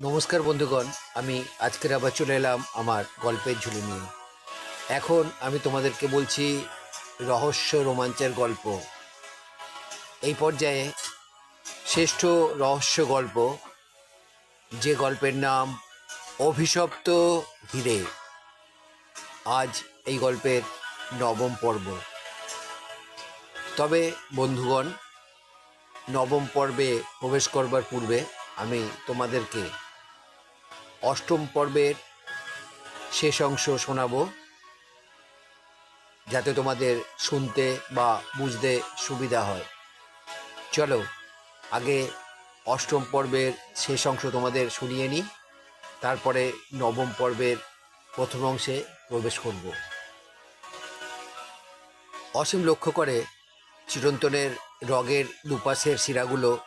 নমস্কার বন্ধুগণ, আমি আজকের আবার চলে এলাম আমার গল্পের ঝুলি নিয়ে। এখন আমি তোমাদেরকে বলছি রহস্য রোমাঞ্চের গল্প। এই পর্যায়ে শ্রেষ্ঠ রহস্য গল্প, যে গল্পের নাম অভিশপ্ত হিরে। আজ এই গল্পের নবম পর্ব। তবে বন্ধুগণ, নবম পর্বে প্রবেশ করবার পূর্বে আমি তোমাদেরকে অষ্টম পর্বের শেষ অংশ শোনাবো। যাতে তোমাদের শুনতে বা বুঝতে সুবিধা হয়। চলো, আগে অষ্টম পর্বের শেষ অংশ তোমাদের শুনিয়ে নিই। তারপরে নবম পর্বের প্রথম অংশে প্রবেশ করব। অসীম লক্ষ্য করে চিরন্তনের রগের দুপাশের শিরাগুলো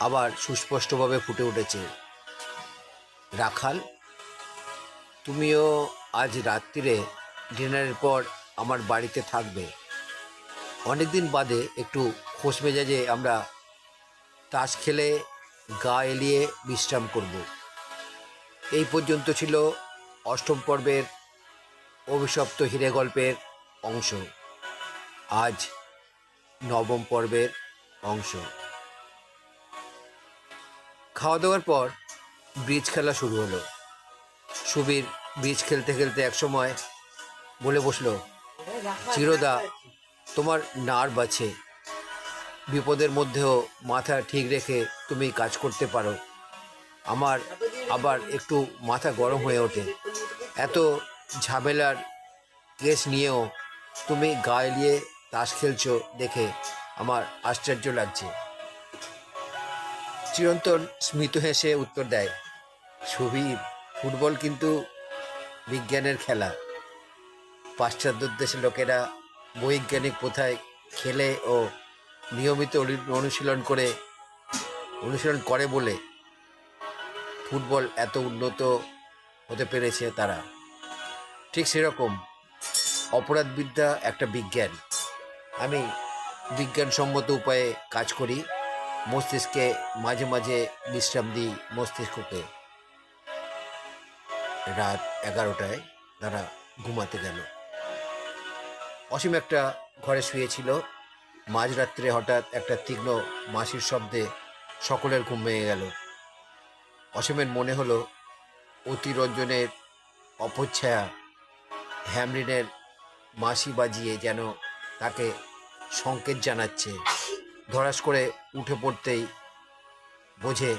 আবার সুস্পষ্টভাবে ফুটে উঠেছে। রাখাল, তুমিও আজ রাত্রিরে ডিনারের পর আমার বাড়িতে থাকবে। অনেকদিন বাদে একটু খোশ মেজাজে আমরা তাস খেলে গা এলিয়ে বিশ্রাম করব। এই পর্যন্ত ছিল অষ্টম পর্বের অভিশপ্ত হিরে গল্পের অংশ। আজ নবম পর্বের অংশ। খাওয়া দাওয়ার পর ব্রিজ খেলা শুরু হলো। সুবীর ব্রিজ খেলতে খেলতে একসময় বলে বসল, চিরদা, তোমার নার্ভ আছে। বিপদের মধ্যেও মাথা ঠিক রেখে তুমি কাজ করতে পারো। আমার আবার একটু মাথা গরম হয়ে ওঠে। এত ঝামেলার কেস নিয়েও তুমি গায়ে নিয়ে তাস খেলছো দেখে আমার আশ্চর্য লাগছে। চিরন্তন স্মিত হেসে উত্তর দেয় সুবীর ফুটবল কিন্তু বিজ্ঞানের খেলা। পাশ্চাত্য দেশের লোকেরা বৈজ্ঞানিক প্রথায় খেলে ও নিয়মিত অনুশীলন করে অনুশীলন করে বলে ফুটবল এত উন্নত হতে পেরেছে তারা। ঠিক সেরকম অপরাধবিদ্যা একটা বিজ্ঞান। আমি বিজ্ঞানসম্মত উপায়ে কাজ করি। মস্তিষ্কে মাঝে মাঝে বিশ্রাম দিই মস্তিষ্ককে। রাত এগারোটায় তারা ঘুমাতে গেল। অসীম একটা ঘরে শুয়েছিল। মাঝরাত্রে হঠাৎ একটা তীক্ষ্ণ মাসির শব্দে সকলের ঘুম ভেঙে গেল। অসীমের মনে হলো অতিরঞ্জনের অপচ্ছায়া হ্যামরিনের মাসি বাজিয়ে যেন তাকে সংকেত জানাচ্ছে। ধরাস করে উঠে পড়তেই বোঝে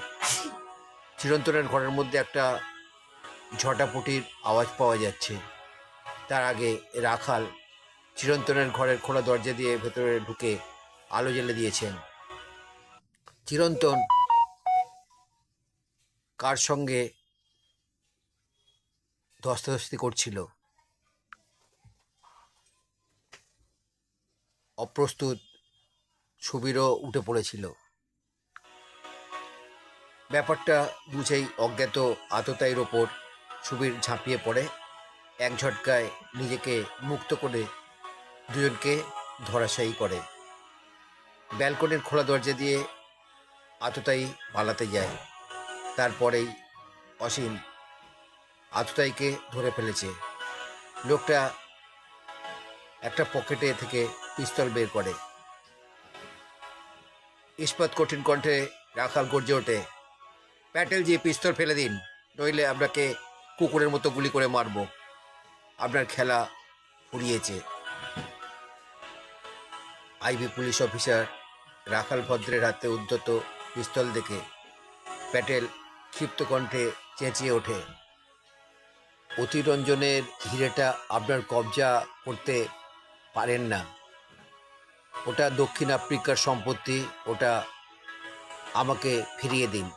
চিরন্তনের ঘরের মধ্যে একটা ঝটাপটির আওয়াজ পাওয়া যাচ্ছে। তার আগে রাখাল চিরন্তনের ঘরের খোলা দরজা দিয়ে ভেতরে ঢুকে আলো জ্বেলে দিয়েছেন। চিরন্তন, কার সঙ্গে ধস্তাধস্তি করছিল? অপ্রস্তুত সুবীরও উঠে পড়েছিল। ব্যাপারটা বুঝেই অজ্ঞাত আততায়ীর ওপর সুবীর ঝাঁপিয়ে পড়ে। এক ঝটকায় নিজেকে মুক্ত করে দুজনকে ধরাশায়ী করে। ব্যালকনির খোলা দরজা দিয়ে আততায়ী পালাতে যায়। তারপরেই অসীম আততায়ীকে ধরে ফেলেছে। লোকটা একটা পকেটে থেকে পিস্তল বের করে। ইস্পাত কঠিন কণ্ঠে রাখাল গর্জে ওঠে। প্যাটেলজি পিস্তল ফেলে দিন, নইলে আপনাকে কুকুরের মতো গুলি করে মারব। আপনার খেলা ফুরিয়েছে। আইবি পুলিশ অফিসার রাখাল ভদ্রের হাতে উদ্যত পিস্তল দেখে প্যাটেল ক্ষিপ্ত কণ্ঠে চেঁচিয়ে ওঠে। অতিরঞ্জনের হিরেটা আপনার কবজা করতে পারেন না। ওটা দক্ষিণ আফ্রিকার সম্পত্তি, ওটা আমাকে ফিরিয়ে দিন।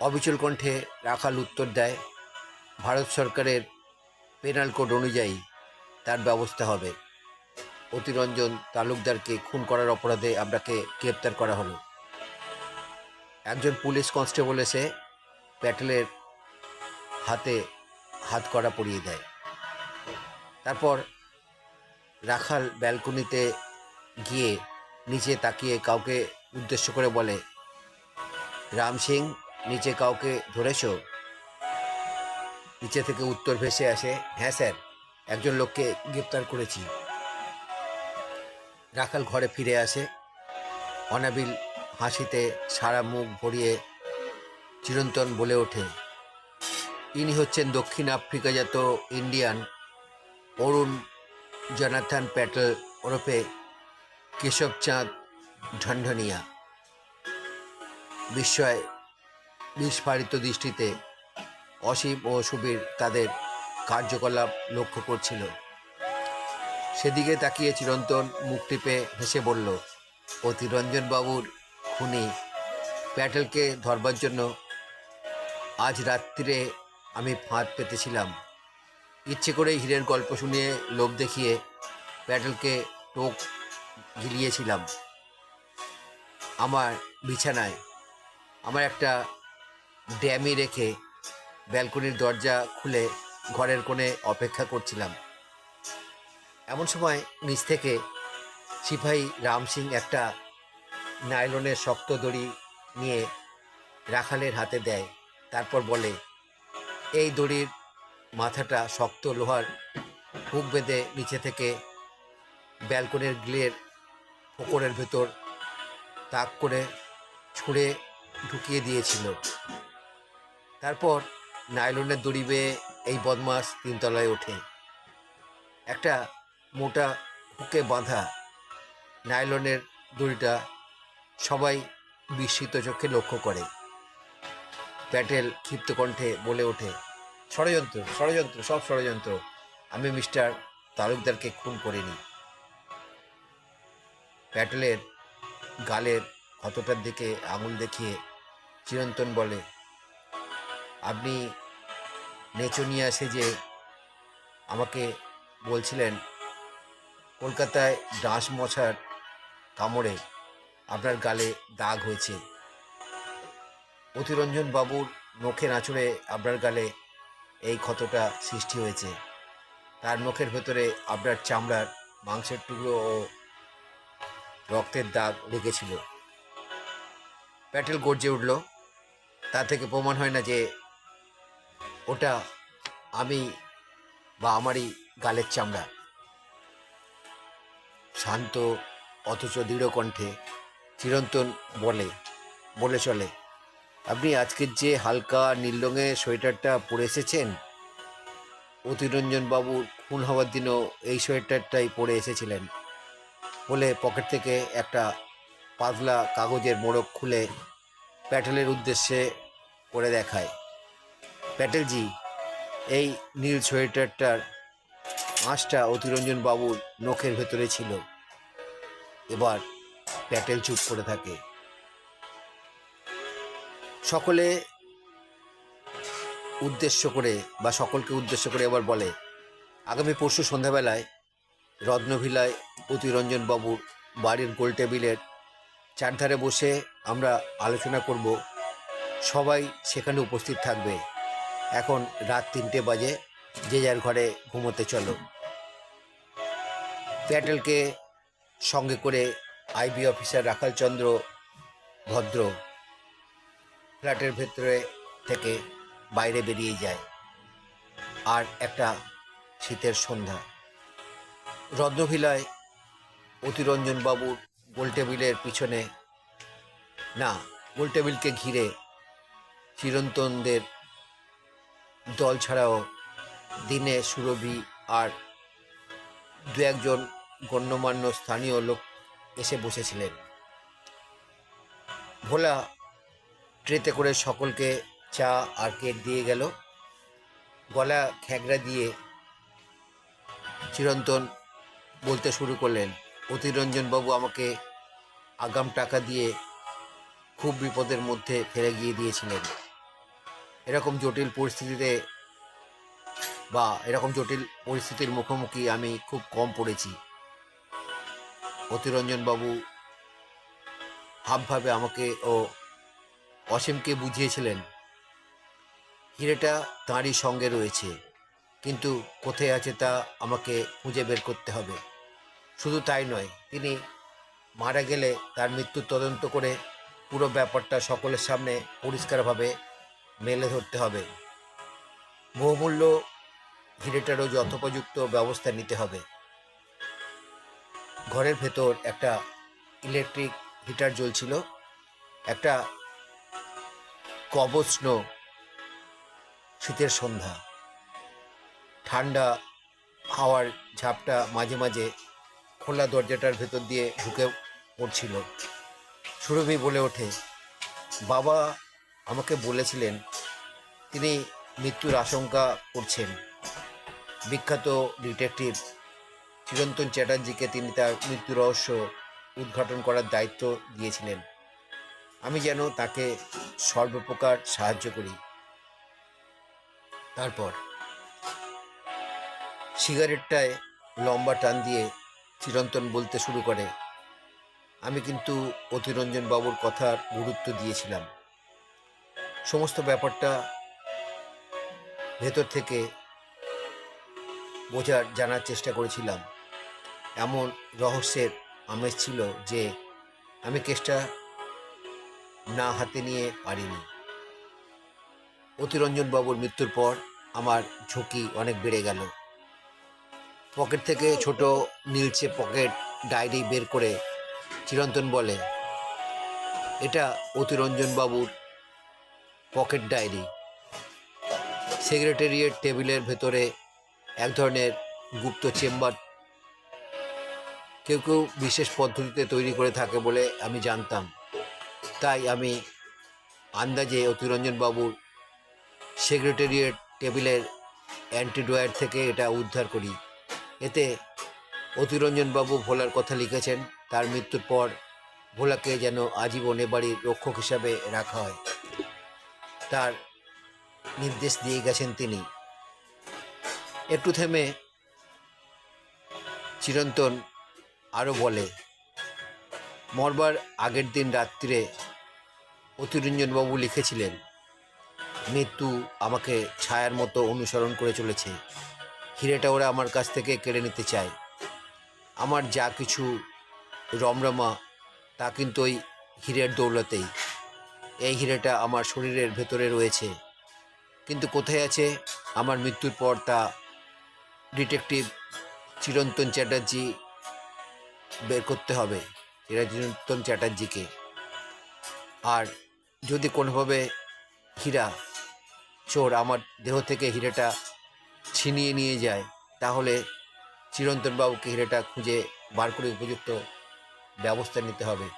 অবিচল কণ্ঠে রাখাল উত্তর দেয়, ভারত সরকারের পেনাল কোড অনুযায়ী তার ব্যবস্থা হবে। অতিরঞ্জন তালুকদারকে খুন করার অপরাধে আপনাকে গ্রেপ্তার করা হলো। একজন পুলিশ কনস্টেবল এসে প্যাটেলের হাতে হাত করা পরিয়ে দেয়। তারপর রাখাল ব্যালকনিতে গিয়ে নিচে তাকিয়ে কাউকে উদ্দেশ্য করে বলে, রাম সিং, নিচে কাউকে ধরেছো? নিচে থেকে উত্তর ভেসে আসে হ্যাঁ স্যার, একজন লোককে গ্রেপ্তার করেছি। রাখাল ঘরে ফিরে আসে, অনাবিল হাসিতে সারা মুখ ভরিয়ে চিরন্তন বলে ওঠে, ইনি হচ্ছেন দক্ষিণ আফ্রিকাজাত ইন্ডিয়ান অরুণ জনাথন প্যাটেল ওরফে কেশবচাঁদ ঢনঢনিয়া। বিস্ময়, বিস্ফারিত দৃষ্টিতে অসীম ও সুবীর তাদের কার্যকলাপ লক্ষ্য করছিল। সেদিকে তাকিয়ে চিরন্তন মুখ টিপে হেসে বলল অতিরঞ্জন বাবুর খুনি প্যাটেলকে ধরবার জন্য আজ রাত্রিরে আমি ফাঁদ পেতেছিলাম। ইচ্ছে করেই হীরের গল্প শুনিয়ে লোভ দেখিয়ে প্যাটেলকে টোক গিলিয়েছিলাম। আমার বিছানায়, আমার একটা ড্যামি রেখে ব্যালকনির দরজা খুলে ঘরের কোণে অপেক্ষা করছিলাম। এমন সময় নিচ থেকে সিপাহী রাম সিং একটা নাইলনের শক্ত দড়ি নিয়ে রাখালের হাতে দেয়, তারপর বলে, এই দড়ির মাথাটা শক্ত লোহার হুক বেঁধে নিচে থেকে ব্যালকনির গ্লের ফোকরের ভেতর তাক করে ছুঁড়ে ঢুকিয়ে দিয়েছিল। তারপর নাইলনের দড়ি বেয়ে এই বদমাস তিনতলায় ওঠে। একটা মোটা হুকে বাঁধা নাইলনের দড়িটা সবাই বিস্মিত চোখে লক্ষ্য করে। প্যাটেল ক্ষিপ্ত কণ্ঠে বলে ওঠে ষড়যন্ত্র ষড়যন্ত্র, সব ষড়যন্ত্র। আমি মিস্টার তালুকদারকে খুন করিনি। প্যাটেলের গালের ক্ষতটার দিকে আঙুল দেখিয়ে চিরন্তন বলে, আপনি নেচনিয়া সেজে আমাকে বলছিলেন, কলকাতায় ডাঁশ মশার কামড়ে আপনার গালে দাগ হয়েছে। অতিরঞ্জন বাবুর নখের নাচড়ে আপনার গালে এই ক্ষতটা সৃষ্টি হয়েছে। তার নখের ভেতরে আপনার চামড়ার মাংসের টুকরো ও রক্তের দাগ লেগেছিল প্যাটেল গর্জে উঠল, তা থেকে প্রমাণ হয় না যে ওটা আমি বা আমারই গালের চামড়া। শান্ত, অথচ দৃঢ় কণ্ঠে চিরন্তন বলে বলে চলে। আপনি আজকের যে হালকা নীল রঙের সোয়েটারটা পরে এসেছেন অতিরঞ্জন বাবুর খুন হওয়ার দিনও এই সোয়েটারটাই পরে এসেছিলেন। বলে পকেট থেকে একটা পাতলা কাগজের মোড়ক খুলে প্যাটেলের উদ্দেশ্যে পরে দেখায়, প্যাটেলজি, এই নীল সোয়েটারটার আঁশটা অতিরঞ্জন বাবুর নখের ভেতরে ছিল। এবার প্যাটেল চুপ করে থাকে। সকলে উদ্দেশ্য করে বা সকলকে উদ্দেশ্য করে এবার বলে, আগামী পরশু সন্ধ্যাবেলায় রত্নভিলায় অতিরঞ্জন বাবুর বাড়ির গোল টেবিলের চারধারে বসে আমরা আলোচনা করব। সবাই সেখানে উপস্থিত থাকবে। এখন রাত তিনটে বাজে, যে যার ঘরে ঘুমোতে চলো। প্যাটেলকে সঙ্গে করে আইবি অফিসার রাখালচন্দ্র ভদ্র ফ্ল্যাটের ভেতরে থেকে বাইরে বেরিয়ে যায়। আর একটা শীতের সন্ধ্যা। রত্নভিলায় অতিরঞ্জন বাবুর গোলটেবিলের পিছনে, না, গোলটেবিলকে ঘিরে চিরন্তনদের দল ছাড়াও দিনে সুরভি আর দু একজন গণ্যমান্য স্থানীয় লোক এসে বসেছিলেন। ভোলা ট্রেতে করে সকলকে চা আর কেক দিয়ে গেল। গলা খ্যাগড়া দিয়ে চিরন্তন বলতে শুরু করলেন অতিরঞ্জনবাবু আমাকে আগাম টাকা দিয়ে খুব বিপদের মধ্যে ফেলে গিয়ে দিয়েছিলেন। এরকম জটিল পরিস্থিতিতে বা এরকম জটিল পরিস্থিতির মুখোমুখি আমি খুব কম পড়েছি। অতিরঞ্জনবাবু হাবভাবে আমাকে ও অসীমকে বুঝিয়েছিলেন। হিরেটা তাঁরই সঙ্গে রয়েছে, কিন্তু কোথায় আছে তা আমাকে খুঁজে বের করতে হবে। শুধু তাই নয়, তিনি মারা গেলে তার মৃত্যুর তদন্ত করে পুরো ব্যাপারটা সকলের সামনে পরিষ্কারভাবে মেলে ধরতে হবে। বহুমূল্য হিরেটারও যথোপযুক্ত ব্যবস্থা নিতে হবে। ঘরের ভেতর একটা ইলেকট্রিক হিটার জ্বলছিল। একটা কবস্ন শীতের সন্ধ্যা। ঠান্ডা হাওয়ার ঝাপটা মাঝে মাঝে খোলা দরজাটার ভেতর দিয়ে ঢুকে পড়ছিল। সুরভি বলে ওঠে, বাবা আমাকে বলেছিলেন, তিনি মৃত্যুর আশঙ্কা করছেন। বিখ্যাত ডিটেকটিভ চিরন্তন চ্যাটার্জিকে তিনি তার মৃত্যু রহস্য উদ্ঘাটন করার দায়িত্ব দিয়েছিলেন। আমি যেন তাকে সর্বপ্রকার সাহায্য করি। তারপর সিগারেটটায় লম্বা টান দিয়ে চিরন্তন বলতে শুরু করে। আমি কিন্তু অতিরঞ্জন বাবুর কথার গুরুত্ব দিয়েছিলাম। সমস্ত ব্যাপারটা ভেতর থেকে বোঝার, জানার চেষ্টা করেছিলাম। এমন রহস্যের আমেজ ছিল যে আমি কেসটা না হাতে নিয়ে পারিনি। অতিরঞ্জন বাবুর মৃত্যুর পর আমার ঝুঁকি অনেক বেড়ে গেল। পকেট থেকে ছোট নীলচে পকেট ডায়েরি বের করে চিরন্তন বলে, এটা অতিরঞ্জন বাবুর পকেট ডায়েরি। সেক্রেটারিয়েট টেবিলের ভেতরে এক ধরনের গুপ্ত চেম্বার কেউ কেউ বিশেষ পদ্ধতিতে তৈরি করে থাকে বলে আমি জানতাম। তাই আমি আন্দাজে অতিরঞ্জন বাবুর সেক্রেটারিয়েট টেবিলের অ্যান্টিডোয়ার থেকে এটা উদ্ধার করি। এতে অতিরঞ্জন বাবু ভোলার কথা লিখেছেন, তার মৃত্যুর পর ভোলাকে যেন আজীবন এ বাড়ির রক্ষক হিসাবে রাখা হয়। তার নির্দেশ দিয়ে গেছেন তিনি। একটু থেমে চিরন্তন আরও বলে মরবার আগের দিন রাত্রিরে অতিরঞ্জনবাবু লিখেছিলেন, মৃত্যু আমাকে ছায়ার মতো অনুসরণ করে চলেছে। হিরেটা ওরা আমার কাছ থেকে কেড়ে নিতে চায়। আমার যা কিছু রমরমা, তা কিন্তু ওই হীরের দৌলতেই। এই হিরেটা আমার শরীরের ভেতরে রয়েছে। কিন্তু কোথায় আছে আমার মৃত্যুর পর তা? ডিটেকটিভ চিরন্তন চ্যাটার্জি বের করতে হবে। চিরন্তন চ্যাটার্জিকে। আর যদি কোনোভাবে হীরা, চোর আমার দেহ থেকে হিরেটা ছিনিয়ে নিয়ে যায়, তাহলে চিরন্তনবাবুকে হিরেটা খুঁজে বার করে উপযুক্ত ব্যবস্থা নিতে হবে।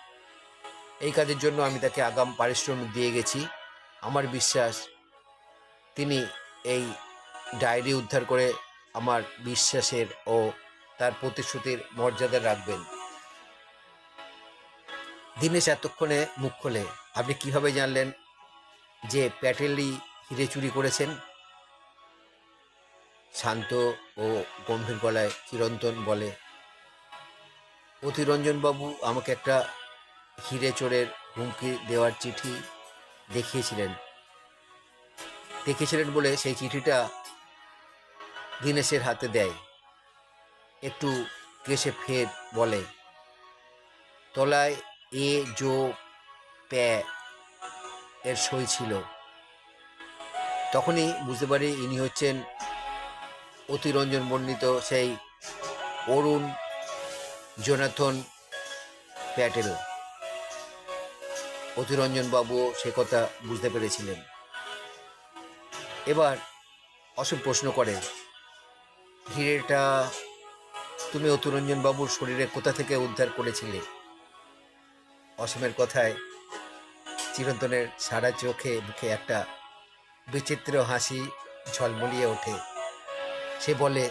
এই কাজের জন্য আমি তাকে আগাম পারিশ্রমিক দিয়ে গেছি। আমার বিশ্বাস, তিনি এই ডায়েরি উদ্ধার করে আমার বিশ্বাসের ও তার প্রতিশ্রুতির মর্যাদা রাখবেন। দিনেশ এতক্ষণে মুখ খোলে। আপনি কীভাবে জানলেন যে প্যাটেলই হিরে চুরি করেছেন? শান্ত ও গম্ভীর গলায় চিরন্তন বলে অতিরঞ্জনবাবু আমাকে একটা হিরে চোরের হুমকি দেওয়ার চিঠি দেখিয়েছিলেন। দেখিয়েছিলেন বলে সেই চিঠিটা দীনেশের হাতে দেয়। একটু কেসে ফের বলে, তলায় এ জো প্যা এর সই ছিল। তখনই বুঝতে পারি ইনি হচ্ছেন অতিরঞ্জন বর্ণিত সেই অরুণ জোনাথন প্যাটেল। অতিরঞ্জন বাবুও সে কথা বুঝতে পেরেছিলেন। এবার অসীম প্রশ্ন করে, হিরেটা, তুমি অতুরঞ্জন বাবুর শরীরে কোথা থেকে উদ্ধার করেছিলে? অসীমের কথায় চিরন্তনের সারা চোখে, মুখে একটা বিচিত্র হাসি ঝলমলিয়ে ওঠে। সে বলে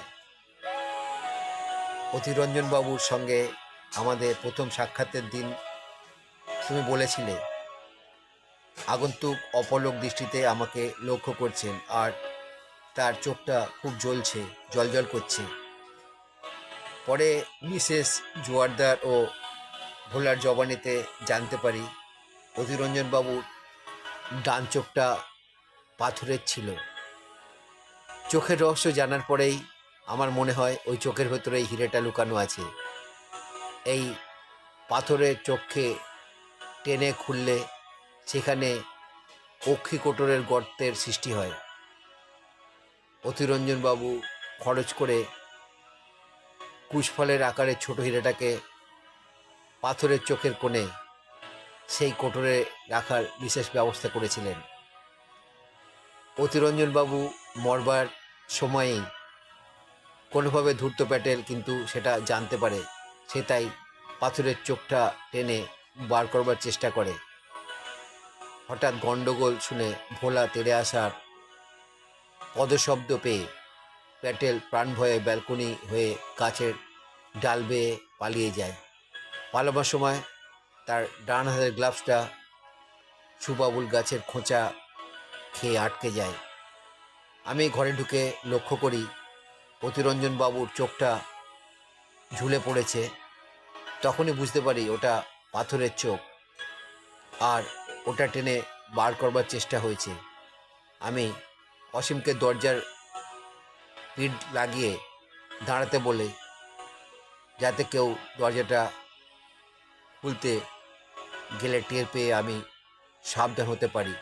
বাবুর সঙ্গে আমাদের প্রথম সাক্ষাতের দিন তুমি বলেছিলে, আগন্তুক অপলক দৃষ্টিতে আমাকে লক্ষ্য করছেন আর তার চোখটা খুব জ্বলছে, জলজল করছে। পরে মিসেস জোয়ারদার ও ভোলার জবানিতে জানতে পারি অতিরঞ্জন বাবুর ডান চোখটা পাথরের ছিল। চোখের রহস্য জানার পরেই আমার মনে হয় ওই চোখের ভেতরে এই হিরেটা লুকানো আছে। এই পাথরের চোখে টেনে খুললে সেখানে অক্ষি কোটরের গর্তের সৃষ্টি হয়। অতিরঞ্জনবাবু খরচ করে কুশফলের আকারের ছোট হীরাটাকে পাথরের চোখের কোণে সেই কোটরে রাখার বিশেষ ব্যবস্থা করেছিলেন। অতিরঞ্জনবাবু মরবার সময়েই কোনোভাবে ধূর্ত প্যাটেল কিন্তু সেটা জানতে পারে, সে তাই পাথরের চোখটা টেনে বার করবার চেষ্টা করে। হঠাৎ গণ্ডগোল শুনে ভোলা তেড়ে আসার পদশব্দ পেয়ে প্যাটেল প্রাণ ভয়ে ব্যালকনি হয়ে গাছের ডাল বেয়ে পালিয়ে যায়। পালাবার সময় তার ডান হাতের গ্লাভসটা সুবাবুল গাছের খোঁচা খেয়ে আটকে যায়। আমি ঘরে ঢুকে লক্ষ্য করি অতিরঞ্জন বাবুর চোখটা ঝুলে পড়েছে। তখনই বুঝতে পারি ওটা পাথরের চোখ। আর ওটা টেনে বার করবার চেষ্টা হয়েছে। আমি অসীমকে দরজার পিঠ লাগিয়ে দাঁড়াতে বলে, যাতে কেউ দরজাটা খুলতে গেলে টের পেয়ে আমি সাবধান হতে পারি।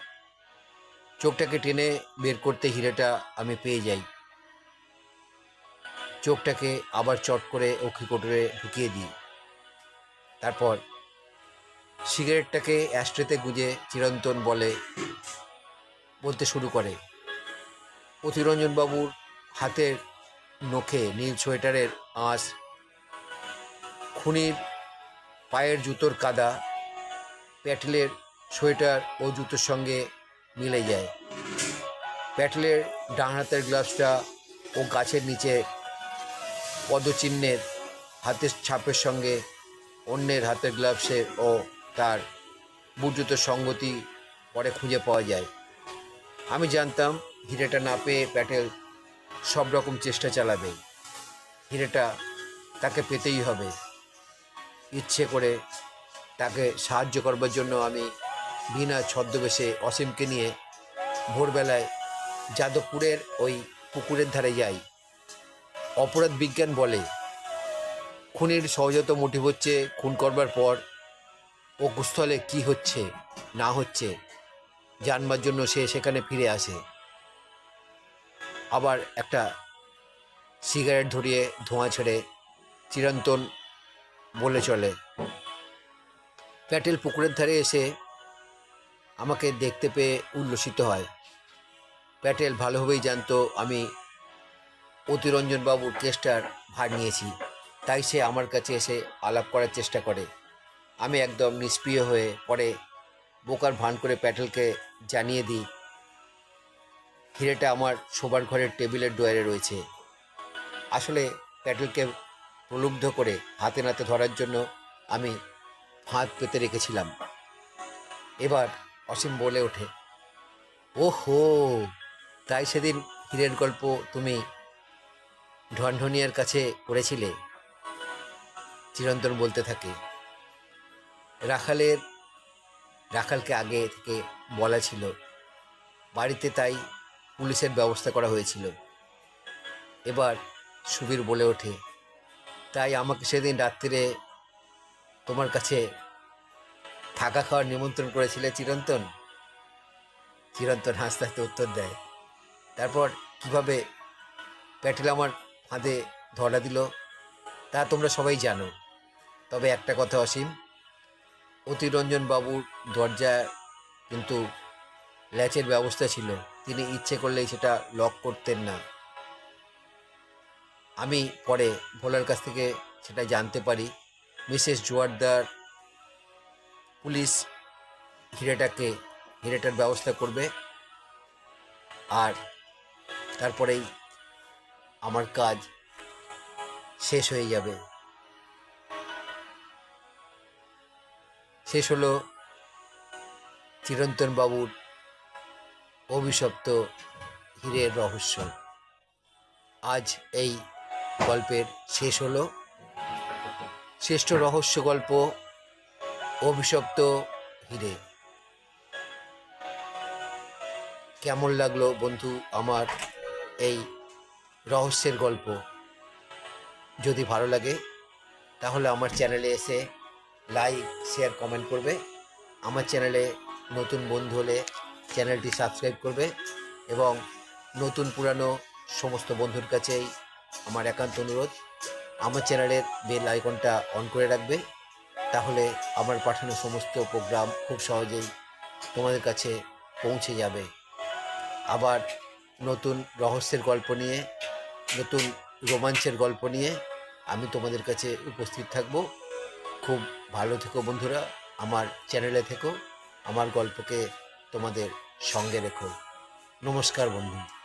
চোখটাকে টেনে বের করতে হিরেটা আমি পেয়ে যাই। চোখটাকে আবার চট করে অক্ষি কোটরে ঢুকিয়ে দিই। তারপর সিগারেটটাকে অ্যাস্ট্রেতে গুঁজে চিরন্তন বলে বলতে শুরু করে। অতিরঞ্জনবাবুর হাতের নখে নীল সোয়েটারের আঁশ, খুনির পায়ের জুতোর কাদা, প্যাটেলের সোয়েটার ও জুতোর সঙ্গে মিলে যায়। প্যাটেলের ডান হাতের গ্লাভসটা ও গাছের নিচে পদচিহ্নের হাতের ছাপের সঙ্গে অন্যের হাতের গ্লাভসের ও তার বুটজুতোর সঙ্গতি পরে খুঁজে পাওয়া যায়। আমি জানতাম হিরেটা না পেয়ে প্যাটেল সব রকম চেষ্টা চালাবে। হিরেটা তাকে পেতেই হবে। ইচ্ছে করে তাকে সাহায্য করবার জন্য আমি বিনা ছদ্মবেশে অসীমকে নিয়ে ভোরবেলায় যাদবপুরের ওই পুকুরের ধারে যাই। অপরাধ বিজ্ঞান বলে, খুনের সহজাত মোটিভ হচ্ছে খুন করবার পর অকুস্থলে কি হচ্ছে, না হচ্ছে, জানবার জন্য সে সেখানে ফিরে আসে। আবার একটা সিগারেট ধরিয়ে ধোঁয়া ছেড়ে চিরন্তন বলে চলে। প্যাটেল পুকুরের ধারে এসে আমাকে দেখতে পেয়ে উল্লসিত হয়। প্যাটেল ভালোভাবেই জানতো আমি অতিরঞ্জনবাবুর কেসটার ভার নিয়েছি, তাই সে আমার কাছে এসে আলাপ করার চেষ্টা করে। আমি একদম নিষ্প্রিয় হয়ে পরে বোকার ভান করে প্যাটেলকে জানিয়ে দিই, হিরেটা আমার শোবার ঘরের টেবিলের ডোয়ারে রয়েছে। আসলে প্যাটেলকে প্রলুব্ধ করে হাতে নাতে ধরার জন্য আমি ফাঁদ পেতে রেখেছিলাম। এবার অসীম বলে ওঠে, ওহো, তাই সেদিন হীরের গল্প তুমি ঢনঢনিয়ার কাছে করেছিলে চিরন্তন বলতে থাকে, রাখালের, রাখালকে আগে থেকে বলা ছিল। বাড়িতে তাই পুলিশের ব্যবস্থা করা হয়েছিল। এবার সুবীর বলে ওঠে তাই আমাকে সেদিন রাত্রিরে তোমার কাছে থাকা খাওয়ার নিমন্ত্রণ করেছিলে চিরন্তন। চিরন্তন হাসতে হাসতে উত্তর দেয়। তারপর কীভাবে প্যাটেল আমার ফাঁদে ধরা দিল তা তোমরা সবাই জানো। তবে একটা কথা অসীম অতিরঞ্জন বাবুর দরজা কিন্তু ল্যাচের ব্যবস্থা ছিল। তিনি ইচ্ছে করলেই সেটা লক করতেন না। আমি পরে ভোলার কাছ থেকে সেটা জানতে পারি। মিসেস জোয়ারদার পুলিশ হিরেটাকে, হিরেটার ব্যবস্থা করবে। আর তারপরেই আমার কাজ শেষ হয়ে যাবে। শেষ হলো চিরন্তন বাবুর অভিশপ্ত হীরের রহস্য। আজ এই গল্পের শেষ হলো। শ্রেষ্ঠ রহস্য গল্প, অভিশপ্ত হিরে। কেমন লাগল বন্ধু আমার এই রহস্যের গল্প? যদি ভালো লাগে, তাহলে আমার চ্যানেলে এসে লাইক, শেয়ার, কমেন্ট করবে। আমার চ্যানেলে নতুন বন্ধু হলে চ্যানেলটি সাবস্ক্রাইব করবে এবং নতুন পুরানো সমস্ত বন্ধুর কাছেই আমার একান্ত অনুরোধ। আমার চ্যানেলের বেল আইকনটা অন করে রাখবে। তাহলে আমার পাঠানো সমস্ত প্রোগ্রাম খুব সহজেই তোমাদের কাছে পৌঁছে যাবে। আবার নতুন রহস্যের গল্প নিয়ে, নতুন রোমাঞ্চের গল্প নিয়ে আমি তোমাদের কাছে উপস্থিত থাকব। খুব ভালো থেকো বন্ধুরা, আমার চ্যানেলে থেকো, আমার গল্পকে তোমাদের সঙ্গে রেখো। নমস্কার বন্ধু।